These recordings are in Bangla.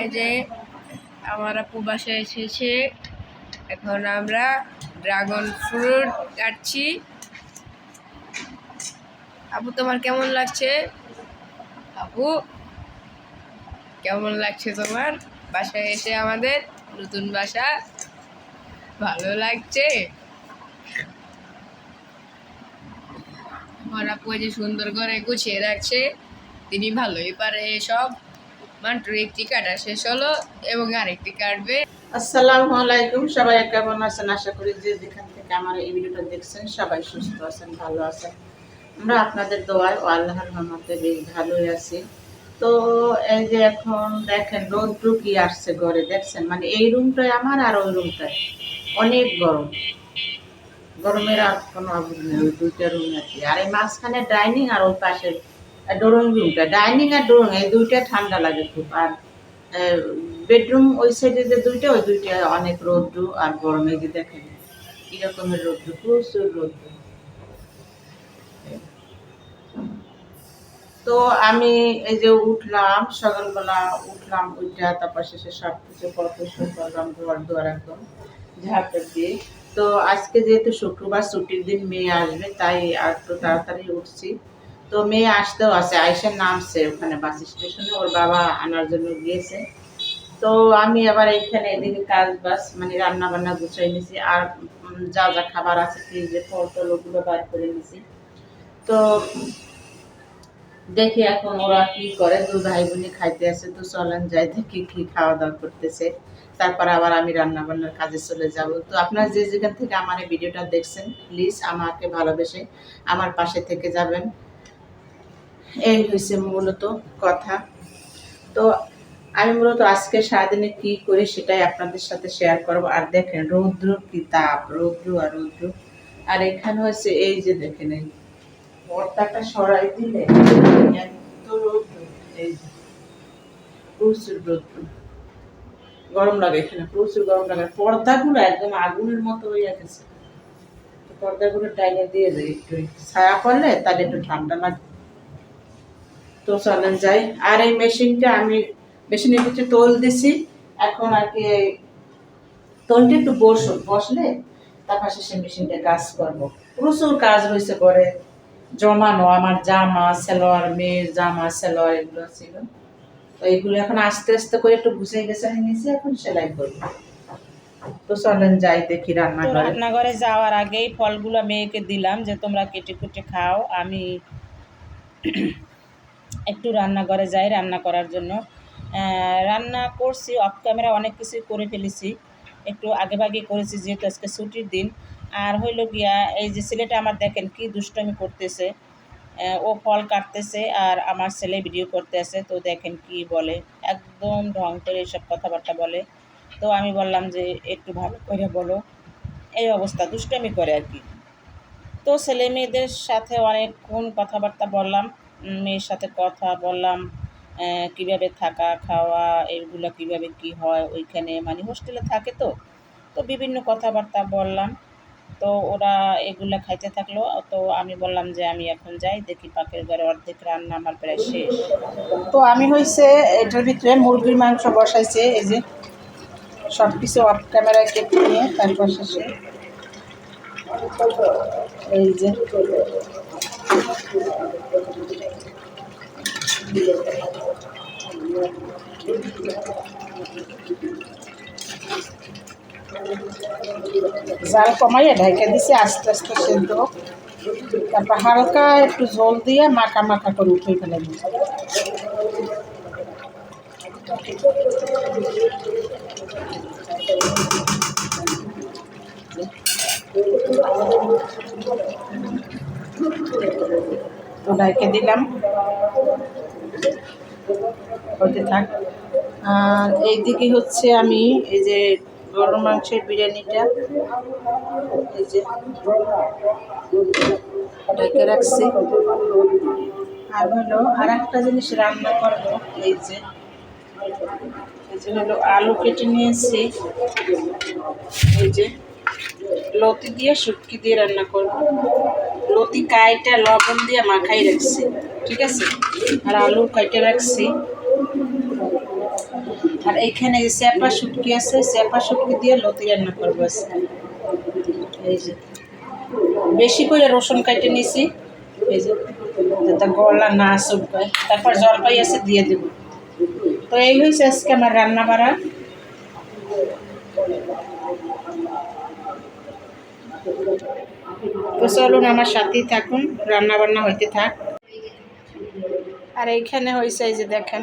এই যে আমার আপু বাসায় এসেছে। এখন আমরা ড্রাগন ফ্রুট কাটছি। আপু, তোমার কেমন লাগছে? আপু, কেমন লাগছে তোমার? বাসায় এসে আমাদের নতুন বাসা ভালো লাগছে? আমার আপু যে সুন্দর করে গুছিয়ে রাখছে। তিনি ভালোই পারে এসব মান্টুর একটি কাটা শেষ হলো, এবং আরেকটি কাটবে আসসালামু আলাইকুম, সবাই কেমন আছেন? আশা করি যে যেখান থেকে আমার এই ভিডিওটা দেখছেন, সবাই সুস্থ আছেন, ভালো আছেন। আমরা আপনাদের দোয়ায় ও আল্লাহর রহমতে বেশ ভালোই আছি। তো এই যে এখন দেখেন রোদ্রু কি আসছে ঘরে, দেখছেন? মানে এই রুমটায় আমার আর ওই রুমটায় অনেক গরম। গরমের আর কোনো অভাব নেই ওই দুইটা রুম আর কি। আর এই মাঝখানে ডাইনিং আর ওই পাশে ড্রয়িং রুমটা ডাইনিং আর ড্রয়িং এই দুইটা ঠান্ডা লাগে খুব। আর বেডরুম ওই সাইডে যে দুইটা, ওই দুইটা অনেক রৌদ্র আর গরমে যে দেখেন, কি রকমের রৌদ্র, প্রচুর রৌদ্র। তো আমি এই যে উঠলাম, সকালবেলা উঠলাম, উঠা তারপর শেষে সব কিছু পরিষ্কার করলাম, ঘর দুয়ার একদম ঝাঁপটা দিয়ে। তো আজকে যেহেতু শুক্রবার, ছুটির দিন মেয়ে আসবে, তাই আর একটু তাড়াতাড়ি উঠছি। তো মেয়ে আসতেও আছে আইসার নামছে ওখানে বাস স্টেশনে ওর বাবা আনার জন্য গিয়েছে। তো আমি আবার এখানে এদিকে কাজ বাস মানে রান্না বান্না গুছাই নিছি, আর যা যা খাবার আছে ফ্রিজে ফল টল ওগুলো বার করে নিছি। তো দেখি এখন ওরা কি করে দু ভাই বোনে খাইতে আছে তো চলেন যাই, দেখি কি খাওয়া দাওয়া করতেছে। তারপর আবার আমি রান্না বান্নার কাজে চলে যাব। তো আপনারা যে যেখান থেকে আমার এই ভিডিওটা দেখছেন প্লিজ আমাকে ভালোবেসে আমার পাশে থেকে যাবেন। এই হয়েছে মূলত কথা। তো আমি মূলত আজকে সারাদিনে কি করি সেটাই আপনাদের সাথে শেয়ার করব। আর দেখেন রৌদ্র, কি তাপ, রৌদ্র আর রৌদ্র। আর এখানে হচ্ছে এই যে দেখেন, এই পর্দাটা সরাই দিলে এত রৌদ্র, এই প্রচুর রৌদ্র। গরম লাগে এখানে, প্রচুর গরম লাগে। পর্দাগুলো একদম আগুনের মতো হয়ে গেছে। পর্দাগুলো টাইনে দিয়ে দেয় একটু ছায়া পড়লে তাহলে একটু ঠান্ডা লাগে তো চলেন যাই। আর এই মেশিনটা আমি, মেশিনের কিছু তোল দিছি। এখন আর কি তোলটা একটু বসুন বসলে তারপর সে মেশিনটা কাজ করব। প্রচুর কাজ রয়েছে করে জমানো, আমার জামা, সেলোয়ার মেয়ের জামা, সেলোয়ার, এগুলো ছিল তো এইগুলো এখন আস্তে আস্তে করে একটু গুছিয়ে গেছে নিয়েছি এখন সেলাই করব। তো চলেন যাই দেখি রান্নাঘরে। রান্নাঘরে যাওয়ার আগেই ফলগুলো মেয়েকে দিলাম যে তোমরা কেটে কুটে খাও, আমি একটু রান্নাঘরে যাই রান্না করার জন্য। রান্না করছি অফ ক্যামেরা অনেক কিছুই করে ফেলেছি। একটু আগে ভাগে করেছি যেহেতু আজকে ছুটির দিন। আর হইল গিয়া, এই যে ছেলেটা আমার দেখেন কি দুষ্টমি করতেছে। ও ফল কাটতেছে আর আমার ছেলে ভিডিও করতে আছে তো দেখেন কি বলে, একদম ঢং করে এইসব কথাবার্তা বলে। তো আমি বললাম যে, একটু ভালো করে বলো। এই অবস্থা, দুষ্টামি করে আর কি। তো ছেলে মেয়েদের সাথে অনেকক্ষণ কথাবার্তা বললাম। মেয়ের সাথে কথা বললাম কীভাবে থাকা, খাওয়া, এগুলো কীভাবে কি হয়, ওইখানে মানে হোস্টেলে থাকে তো। তো বিভিন্ন কথাবার্তা বললাম। তো ওরা এগুলা খাইতে থাকল। তো আমি বললাম যে আমি এখন যাই, দেখি পাকের ঘরে অর্ধেক রান্না আমার প্রায় শেষ। তো আমি হয়েছে এটার ভিতরে মুরগির মাংস বসাইছে, এই যে সব কিছু অফ ক্যামেরায় কেটে নিয়ে তারপর শেষে এই যে জাল কমাইয়ে ঢাকা দিছে, আস্তে আস্তে সেদ্ধ। তারপর হালকা একটু জল দিয়ে মাখা মাখা করে উঠে ফেলে দিচ্ছে ডাইকে দিলাম হতে থাক। আর এইদিকে হচ্ছে আমি এই যে গরম মাংসের বিরিয়ানিটা, এই যে ঢেকে রাখছি। আর হলো আর একটা জিনিস রান্না করব, এই যে এই যে হলো আলু কেটে নিয়েছি। এই যে লতি দিয়ে শুটকি দিয়ে রান্না করব। লতি কাইটা লবণ দিয়ে মাখাই রাখছি, ঠিক আছে? আর আলু কাইটে রাখছি। আর এইখানে এই স্যাপা শুটকি আছে স্যাপা শুটকি দিয়ে লতি রান্না করব এই যে। বেশি করে রসুন কাটে নিছি। এই যে, যাতে গলা না চুলকায় তারপর জলপাই আছে, দিয়ে দেব। তো এই হয়েছে আজকে আমার রান্না বাড়া তো চলুন, আমার সাথেই থাকুন। রান্না বান্না হইতে থাক। আর এইখানে হয়েছে এই যে দেখেন।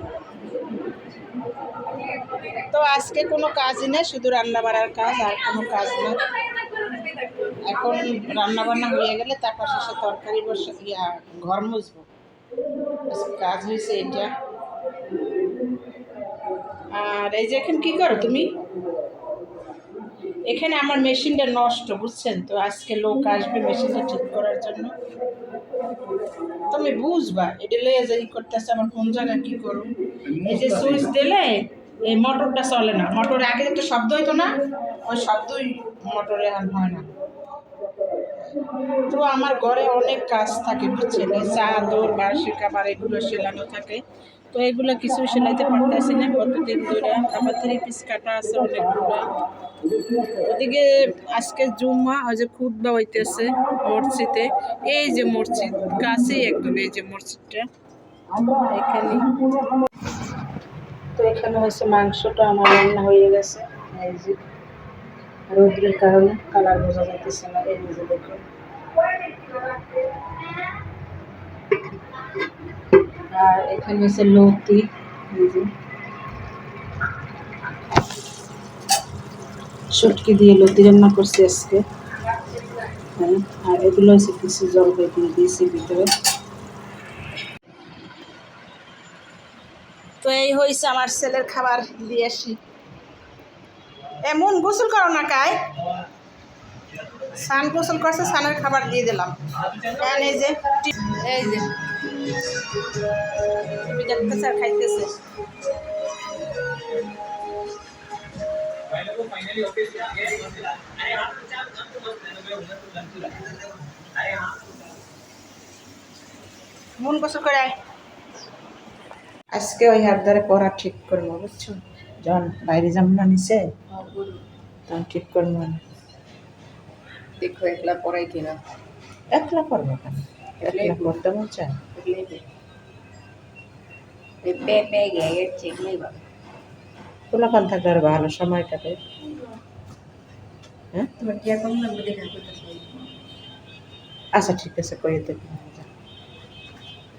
তো আজকে কোনো কাজ নেই, শুধু রান্না বাড়ার কাজ আর কোনো কাজ নেই। এখন রান্না বান্না হয়ে গেলে তারপর শেষে তরকারি বসে, ইয়া, ঘর মুছবো। কাজ হয়েছে এটা। আর এই যে এখন কী করো তুমি? এখানে আমার মেশিনটা নষ্ট, বুঝছেন তো? আজকে লোক আসবে মেশিনটা ঠিক করার জন্য। তুমি বুঝবা, এটা লইয়া যে ই করতেছে, আমার কোন জায়গায় কী করুন এই যে সুইচ দিলে এই মোটরটা চলে না। মোটরে আগে একটা শব্দ হইতো না, ওই শব্দই মোটরে আর হয় না। তো আমার ঘরে অনেক কাজ থাকে, বুঝছেন? এই চাদর বার্ষিক আবার এগুলো সেলানো থাকে। তো এগুলো কিছু সেলাইতে পারতেছি না। কতদিন ধরে আমার থ্রি পিস কাটা আছে অনেকগুলো। ওদিকে আজকে জুম্মা, ওই যে খুদ্া হইতেছে মসজিদে। এই যে মসজিদ, কাছেই একদম এই যে মসজিদটা। এখানে তো এখানে হচ্ছে মাংসটা, আমার রান্না হয়ে গেছে। এই যে রৌদ্রের কারণে কালার বোঝা যাইতেছে না, এই যে দেখুন। আর এখানে হচ্ছে লতি, এই যে। শুটকি দিয়ে লতি রান্না করছি আজকে। হ্যাঁ আর এগুলো হচ্ছে কিছু জলপাই দিয়ে দিয়েছি ভিতরে। এই হয়েছে আমার ছেলের খাবার দিয়ে আসি। এমন গোসল করো না কায় সান গোসল করছে, সানের খাবার দিয়ে দিলাম। এই যে এই যে। খাইতেছে। মন গোসল করে আজকে ওই হাত ধরে পড়া ঠিক করব বুঝছ? যখন বাইরে যাব না নিচে তখন ঠিক করব না। দেখো একলা পড়াইতে না? একলা করব কেন? একলা করতে মন চায়? পে পে গিয়ে ঠিক নেই থাকলে আর ভালো সময় কাটে। হ্যাঁ? আচ্ছা ঠিক আছে কয়ে দেবো।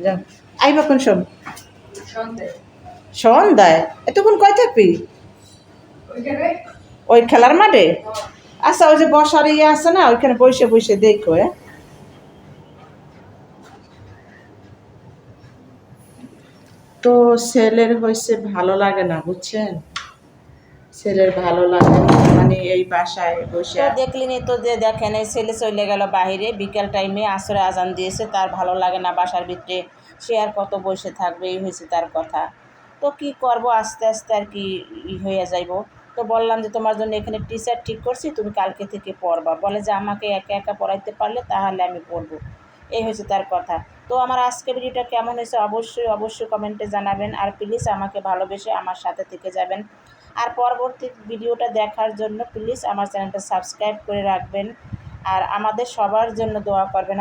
যাও। আইবা কোন সন্ধ্যে সন্ধ্যায়। এতক্ষণ কয় থাকবি? ওই ওই খেলার মাঠে? আচ্ছা ওই যে বসার ইয়ে আছে না ওইখানে বসে বসে দেখো হ্যাঁ? তো ছেলের হয়েছে ভালো লাগে না বুঝছেন? ছেলের ভালো লাগে মানে এই বাসায় বসে দেখলিনি তো যে দেখেন এই ছেলে চলে গেল বাইরে বিকেল টাইমে আসরে আজান দিয়েছে তার ভালো লাগে না বাসার ভিতরে। সে আর কত বসে থাকবে এই হয়েছে তার কথা। তো কি করব আস্তে আস্তে আর কি ই হয়ে যাইব। তো বললাম যে তোমার জন্য এখানে টিচার ঠিক করছি তুমি কালকে থেকে পড়বা। বলে যে আমাকে একা একা পড়াইতে পারলে তাহলে আমি পড়ব। এই হয়েছে তার কথা। তো আমার আজকে ভিডিওটা কেমন হয়েছে অবশ্যই অবশ্যই কমেন্টে জানাবেন। আর প্লিজ আমাকে ভালোবেসে আমার সাথে থেকে যাবেন। আর পরবর্তী ভিডিওটা দেখার জন্য প্লিজ আমার চ্যানেলটা সাবস্ক্রাইব করে রাখবেন। আর আমাদের সবার জন্য দোয়া করবেন।